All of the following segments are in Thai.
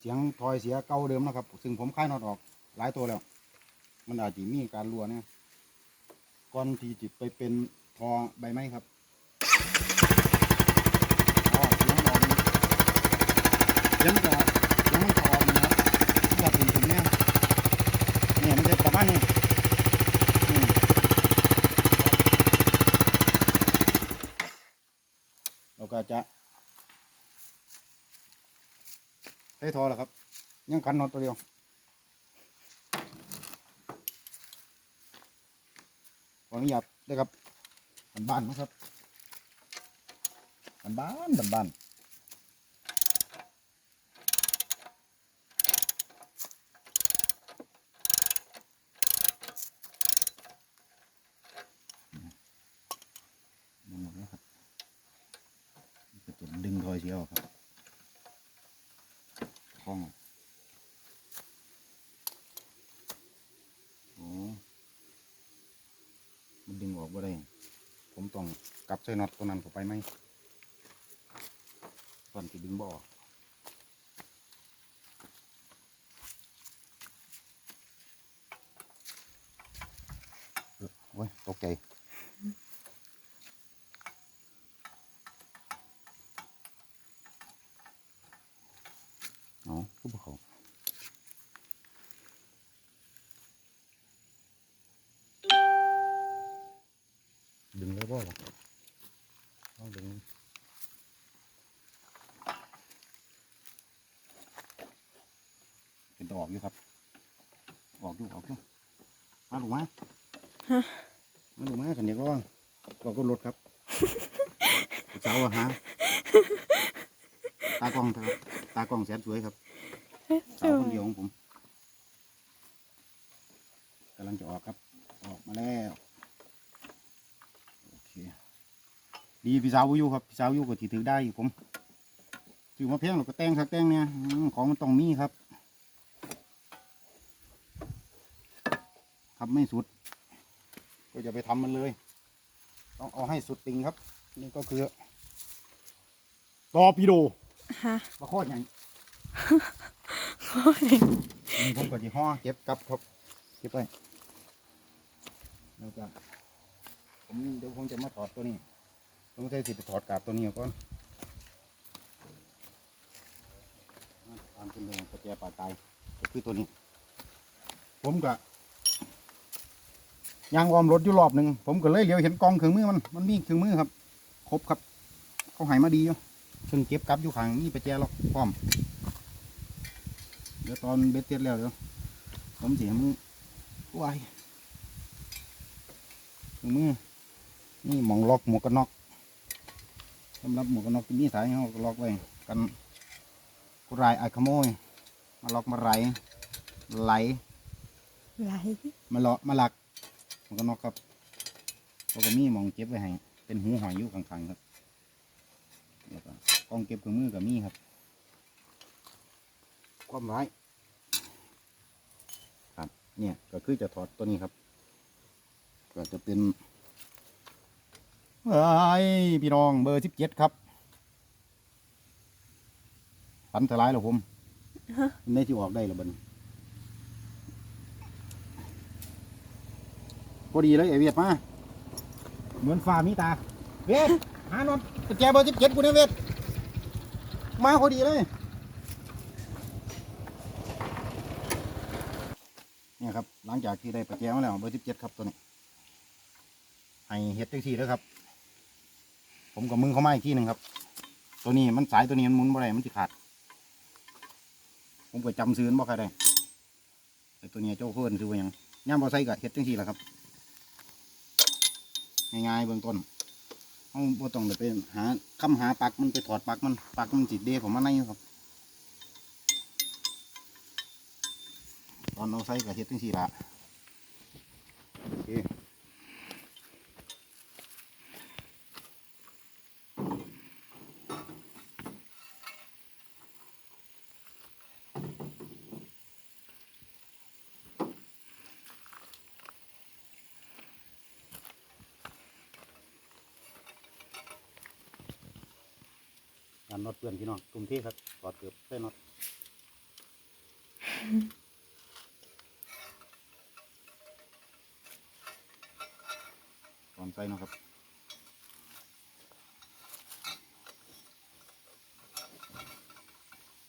เสียงทอยเสียเก่าเดิมนะครับ ซึ่งผมคลายนอตออกหลายตัวแล้ว มันอาจจะมีการรัวเนี่ยก่อนที่จะไปเป็นทอใบไม้ครับอ๋อเสียงออกเสียงจะเสียงมันจะออกนะครับจะเป็นถึงเนี่ยเนี่ยมันจะประมาณนี้เราก็จะ ได้ทอแล้วครับ ยังกันนอตตัวเดียวขออนุญาตได้ครับบ้านบ้านนะครับบ้านบ้านบ้านบ้านหมดแล้วครับจะดึงทอยเชียวครับ คล้องโอ้มันดึงออกบ่ได้ ผมต้องกลับใส่น็อตตัวนั้นเข้าไปไหมตอนที่ดึงบ่ออกโอ้ยตกใจ บ่ล่ะเอาดึงเป็นตอออกอยู่ครับ ออกอยู่ออกอยู่มาลูกมาฮะ มาลูกมาขันเดียวก็ก็ก็รถครับเจ้าอะฮะตากล้องเถอะครับตากล้องแสนสวยครับสาวคนเดียวของผมกำลังจะออกครับ ออกมาแล้วโอเค ดีพี่สาวบ่อยู่ครับพี่สาวอยู่ก็ถืถือได้อยู่ผมถือมาเพียงเราก็แต่งสักแต่งเนี่ยอืมของมันต้องมีครับ ครับไม่สุด ก็จะไปทำมันเลย ต้องเอาให้สุดติงครับ นี่ก็คือตอร์ปิโดฮะมาโคตรใหญ่โอ้ยนี่ผมก็จะห่อเก็บกลับครับเก็บไว้แล้วก็ผมเดี๋ยวผมจะมาถอดตัวนี้ ต้องใช้สิทธิ์ถอดกาบตัวนี้ก่อนตามเป็นเรื่องกระแจป่าตายก็คือตัวนี้ ผมก็ยางออมรถอยู่รอบหนึ่งผมก็เลยเหลียวเห็นกองเครื่องมือมันมันมีเครื่องมือครับ ครบครับเขาใหายมาดีอยู่ซึ่งเก็บกลับอยู่ข้างนี่ไปแจล็อกพร้อม เดี๋ยวตอนเบ็ดเสร็จแล้วเดี๋ยวผมเสียมือวายมือนี่หมองล็อกหมวกกันน็อก สำหรับหมวกกันน็อกที่มีสายเขาก็ล็อกไว้กันกุรายไอายขโมย มาล็อกมาไหลไหลไหลมาเลาะมาหลักหมวกกันน็อกครับเขาก็มีหมองเก็บไว้ให้เป็นหูหอยอยู่ข้างๆครับแล้วก็กล้องเก็บเครื่องมือกับมีครับ ความร้ายครับเนี่ยก็คือจะถอดตัวนี้ครับ ก็จะเป็น เอ้ยพี่น้องเบอร์สิบเจ็ดครับปันทลายแล้วผมในที่ออกได้แล้วบัดนพอดีเลยไอเวียดมา เหมือนฟ้ามีตา เวียดหานอนกุญแจเบอร์สิบเจ็ดกูเนี่ยเวียดมาพอดีเลยเนี่ยครับ หลังจากที่ได้ประแจมาแล้วเบอร์สิบเจ็ดครับตัวนี้ให้เฮ็ดจังสี่แล้วครับ ผมกับมึงเขามาอีกที่หนึ่งครับ ตัวนี้มันสายตัวนี้มันหมุนบ่ได้มันสิขาด ผมก็จำซื้อมันบ่ค่อยได้แต่ตัวนี้เจ้าเพื่อนซื้อไว้หยังย่ามบ่ใส่ก็เฮ็ดจังสี่แหละครับง่ายๆเบื้องต้นเขาบ่ต้องไปหาคำหาปักมันไปถอดปักมันปักมันสิเดผมมาในครับ ตอนเอาใส่กับเฮ็ดจังซี่ละโอเค การน็อตเปื่อนพี่น้องกลุ่มที่ครับถอดเกือบใส่น็อตตอนใส่นะครับ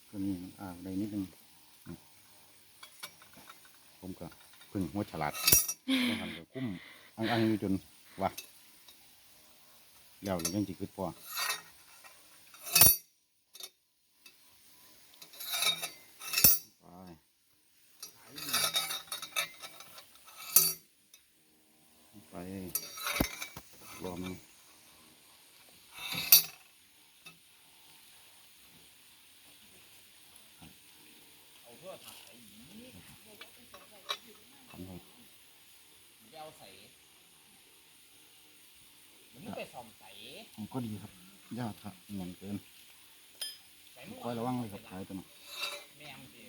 ตัวนี้มันอ่าได้นิดนึงผมก็พึ่งหัวฉลาดต้องทำกับคุ้มอังอังอยู่จนว่าแล้วหรือยังจิคิดพอไป ไปรวมงทำให้ ยาวใสมัน ไม่ไปส่อมใสมันก็ดีครับยากครับเหมือนเกินใสมันคอยระวังเลยครับขายตัวหน่อยแม่งสิ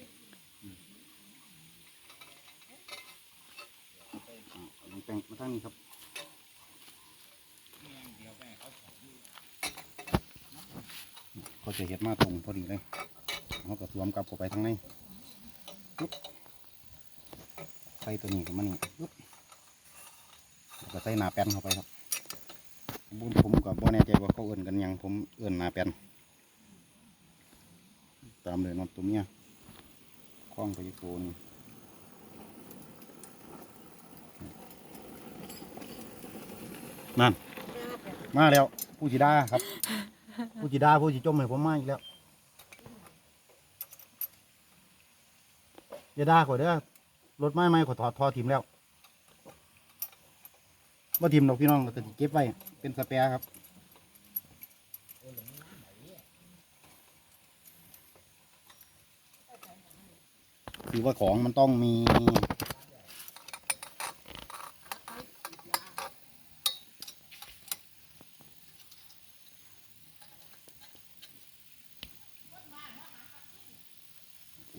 อ่าลองแปลงมาทางนี้ครับแม่งเดียวแม่งเขาสอนอยู่เขาจะเห็ดมาตรงพอดีเลยเขาก็สวมกลับเข้าไปทางในปุ๊บใส่ตัวนี้กับมันนี่ปุ๊บแล้วก็ใส่หนาแป้นเข้าไปครับ บุญผมกับบ่แน่ใจว่าเขาเอื่นกันยังผมเอื่นนาแป้นตามเลยนอนตัวเมียคล้องไปอีกตัวนึงนั่น มาแล้ว ผู้จิดาครับ ผู้จิดาผู้จิจมให้ผมมาอีกแล้วอย่าด่าข่อยเด้อรถไม้ไม้ข่อยถอดทอทิมแล้วว่าทิมดอกพี่น้องก็จะเก็บไว้ เป็นสเปียร์ครับคือว่าของมันต้องมี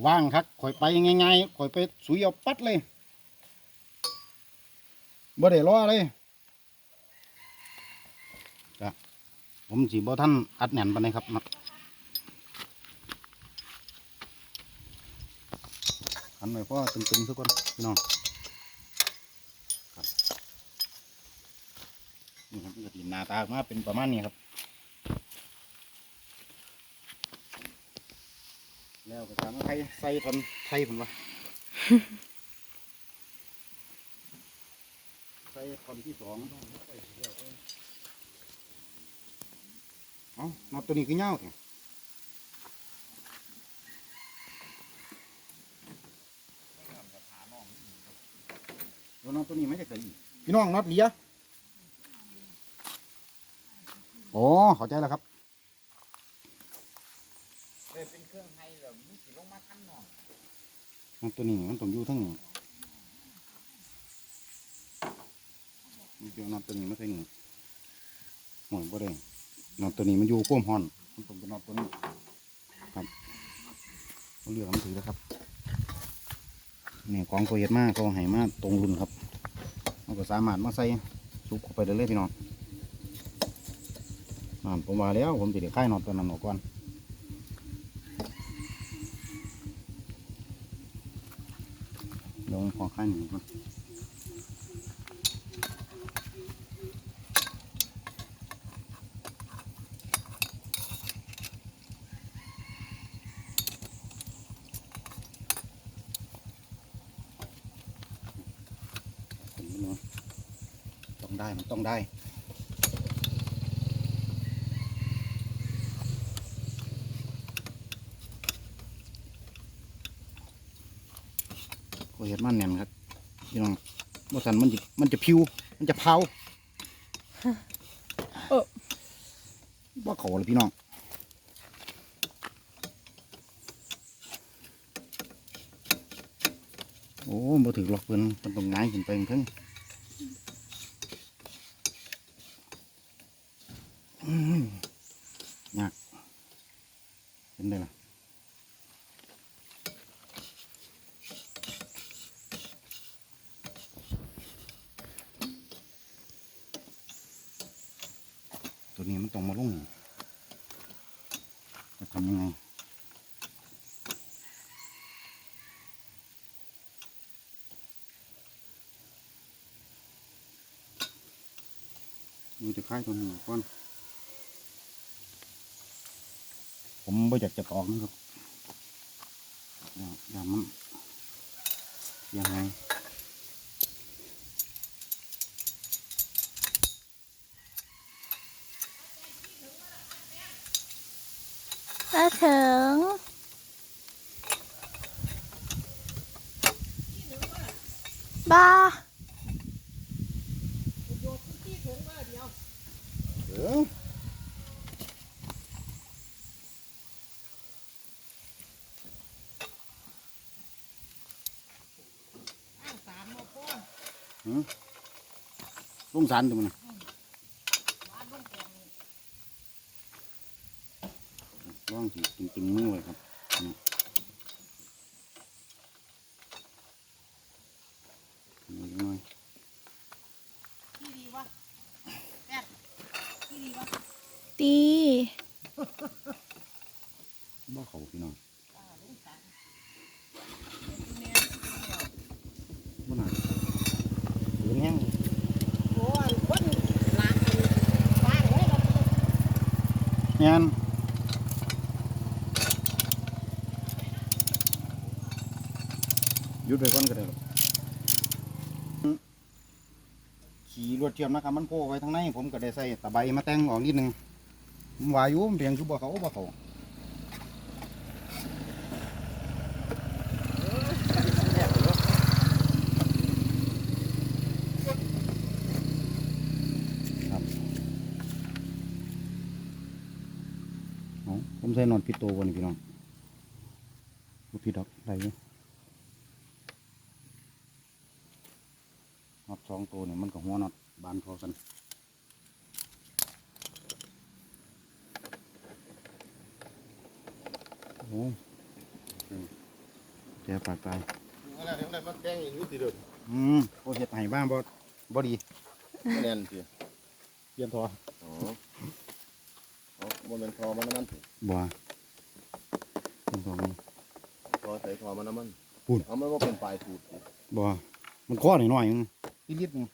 ว่างครับข่อยไปง่ายๆข่อยไปสุยเอาปัดเลยบ่ได้รอเลยจ้ะ ผมสีบ่ท่านอัดแน่นปานใดครับนะหันไปพ่อตึงๆทุกคนพี่น้องครับนี่ครับก็ดีหน้าตามาเป็นประมาณนี้ครับ แล้วก็ทำไทยใส่ทอนไทยผมวะใส่ทอนที่สอง เอานับตัวนี้คือเงาเนี่ยแล้วนับตัวนี้ไม่ได้เคยอีกพี่น้องนับเหลียโอ้เข้าใจแล้วครับเลยเป็นเครื่องไฮแบบมึงสิลงมาทันหน่อยมันตัวนี้มันต้องอยู่ทั้งมีเดียวนอนตัวนี้ไม่ใช่หนึ่งหน่วยบ่ได้ นอนตัวนี้มันอยู่ก้มห้อนมันต้องเป็นอนตัวนี้ครับเอาเรือมันถือแล้วครับเนี่ยของโคเฮ็ดมากเขาให้มากตรงรุ่นครับเราก็สามารถมาใส่ซุปเข้าไปได้เลยพี่น้องนั่นผมว่าแล้วผมจะได้ค่ายนอนตัวนั้นออกก่อนลงพอข้างหนึ่งก่อนผมเนาะ ต้องได้มันต้องได้ โคเห็ดมันแน่นครับพี่น้องบ่สันมันจะมันจะพิว มันจะเผาเออว่าเขาเลยพี่น้องโอ้บ่ถือหลอกเพิ่นมันต้องง่ายขึ้นไปเพิ่ง ยากเป็นได้ไหมตัวนี้มันต้องมาลุ่งจะทำยังไงมือจะคล้ายตัวหนึ่งก่อน ผมไม่อยากจะตอกนะครับอย่าอย่ามันยังไงถ้าถึงบ้า เออ หืม ลุงสารตัวมันนะลองสิตึงตึงๆมือไว้ครับนี่นี่หน่อยตีบ่เขาพี่น้องบ่น่าเหลืองแห้ง โอ้ ยังบ้านไว้เรางานหยุดไปก่อนก็ได้หรอกขี่รถเทียมนะครับมันโผล่ไว้ทางในผมก็ได้ใส่ตะไบมาแต่งออกนิดนึงวายู่มเพียงคือบ่เขาบ่เขาครับเอา ผมใส่นอนผิดตัววันนี้พี่น้องบ่ผิดดอกได้อยู่น็อตสองตัวเนี่ยมันก็หัวน็อตบานพอกันโอ้โหแกปากตายอะไรอะไรมาแกล้งอย่างนี้สิเด้ออืมโอเห็ดไห้บ้างบ่บ่ดีแน่นสิเปลี่ยนทอ อ๋อเอาบ่แม่นทอมันน้ำมันสิบ่เปลี่ยนทอมันทอใส่ทอมันน้ำมันพูดเอามันว่าเป็นปลายสูตรสิบ่มันข้อหน่อยๆนึงอีลิดนึง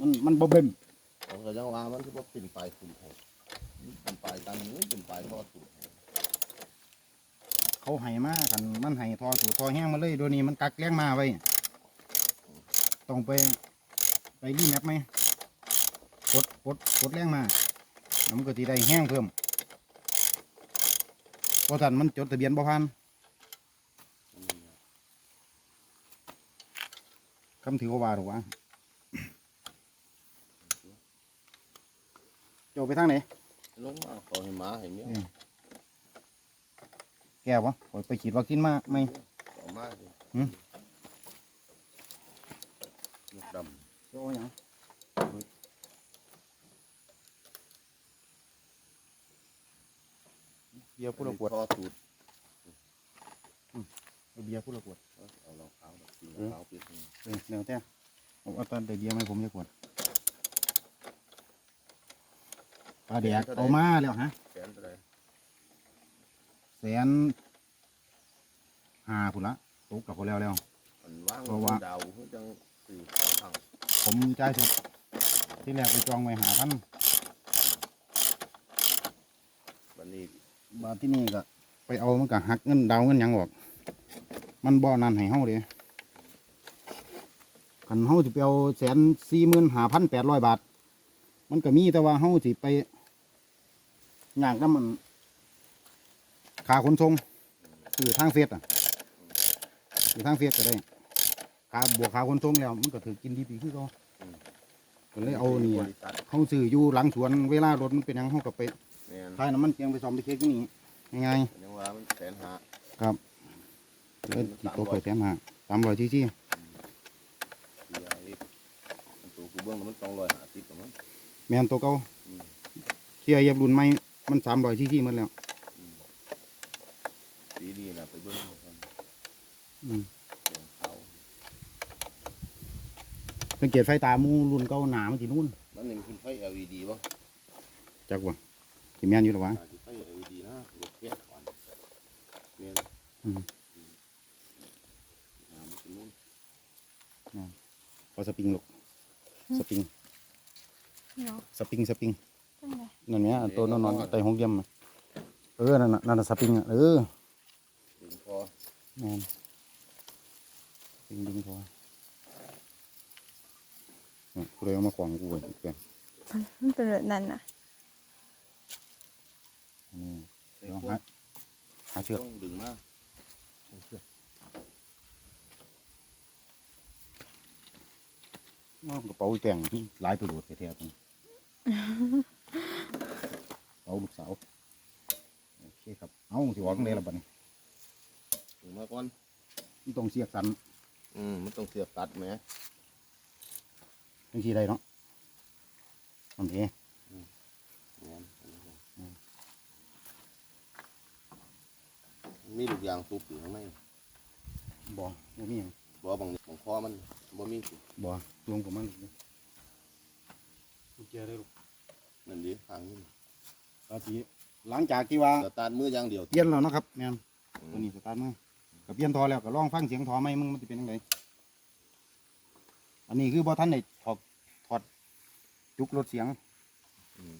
มันมันบ่เบิ่มเอาก็ยังว่ามันคือว่าเป็นปลายสูตรให้มันเป็นปลายกันนี่เป็นปลายทอสูตรให้เขาไห้มาคันมันไห้ทอสูตรทอแห้งมาเลยโดยวนี้มันกักแรงมาไว้ต้องไปไปรีแมปไหมกดกดกดแรงมาแล้ว มันก็สิได้แห้งเพิ่มเพราะท่านมันจดทะเบียนบ่ผ่านคำถือว่าว่าหรอวะโจไปทางไหนลงมาขอให้หมาให้เมียแก้วะข้อยไปฉีดวัคซีนมาไหมเอามาสิหืมนกดโอ้ยัง บียร์ำผู้ละขวดทอสูตรเบียร์ผู้ละขวดเอาเอาเราขาวดอกสีขาวเปียกนี่เออเดี๋ยวแต่ผมเอาตอนเดี๋ยวเบียร์มาให้ผมจะขวดปลาแดกเอามาแล้วฮะแขนเท่าไหร่แสนห้าพุ่นละตกกับเขาแล้วแล้วมันว่างเพราะว่าดาวเพิ่นจังสื่อสองทางผมจ่ายสดที่แรกไปจองไว้หาพันบัดนี้ บาที่นี่ก็ไปเอามันก็หักเงินดาวเงินยังออก มันบ่อนั่นให้เฮาเด้คันเฮาสิไปเอาแสนสี่หมื่นห้าพันแปดร้อยบาท มันก็มีแต่ว่าเฮาสิไปย่างน้ำมันค่าขนส่งคือทางเฟสอะคือทางเฟสก็ได้ค่าบวกค่าขนส่งแล้ว มันก็ถือกินดีปีคือเขาก็เลยเอานี่บอะริษัทเขาซื้ออยู่หลังสวนเวลารถมันเป็นยังเขาก็ไป แม่นท้ายน้ำมันเกียงไปซ่อมไปเช็คที่นี่ง่ายยังว่ามันแสนหาๆเลยติดตัวไปแถมหาสามร้อยที่ที่เสียอีกมันตัวกูเบื้องมันสองร้อยห้าสิบกับมันแมนตัวเก่าอืมเทียเยียบรุ่นใหม่มันสามร้อยที่ที่หมันแล้ว สีดีนะไปเบื้องมันอืมเสียงเขาสังเกตไฟตาหมูรุ่นเก่าหนามันจีนู่นมันนี่มันขึ้นไฟ LED ป่ะจักว่า ที่แมนอยู่หรอวะอาจจะไฟ LED นะรถแก๊สก่อนเนี่ยอืมอ่ามันเป็นนู่นพอสปริงลูกสปริงเนาะสปริงสปริงตั้งไงนั่นเนี้ยตัวนอนๆไตหงเยี่ยมน่ะเออนั่นน่ะนั่นน่ะสปริงอะเออดึงพอแม่นสปริงดึงพอเนี่ยกูเลยเอามาขวางกูไว้เพื่อนมันเป็นแบบนั้นน่ะ นี่เดี๋ยวหาหา เชือกต้องดึงมาเอากระเป๋าแกงที่หลายตัวโดดแท้ๆตรงนี้กระเป๋าลูกสาวโอเคครับเอาสิวางได้ละบัดนี้ดึงมาก่อนมันต้องเสียกสันอืมมันต้องเสียบตัดแหมจังซี่ได้เนาะมันเอ แม่น มีลูกยางซุปอยู่ข้างในบ่บ่มีหยังบ่บางบางคอมันบ่มีสิบ่รวมกับมันลูกเจียได้ลูกนั่นดิทางนี้ตาสีหลังจากที่ว่าสตาร์ทมืออย่างเดียวเปลี่ยนแล้วเนาะครับแม่นอืตัวมนี้สตาร์ทมากับเปลี่ยนทอแล้วก็ลองฟังเสียงทอไหมมึงมันจะเป็นยังไงอันนี้คือบ่ท่านได้ถอดถอดจุกรถเสียงอืม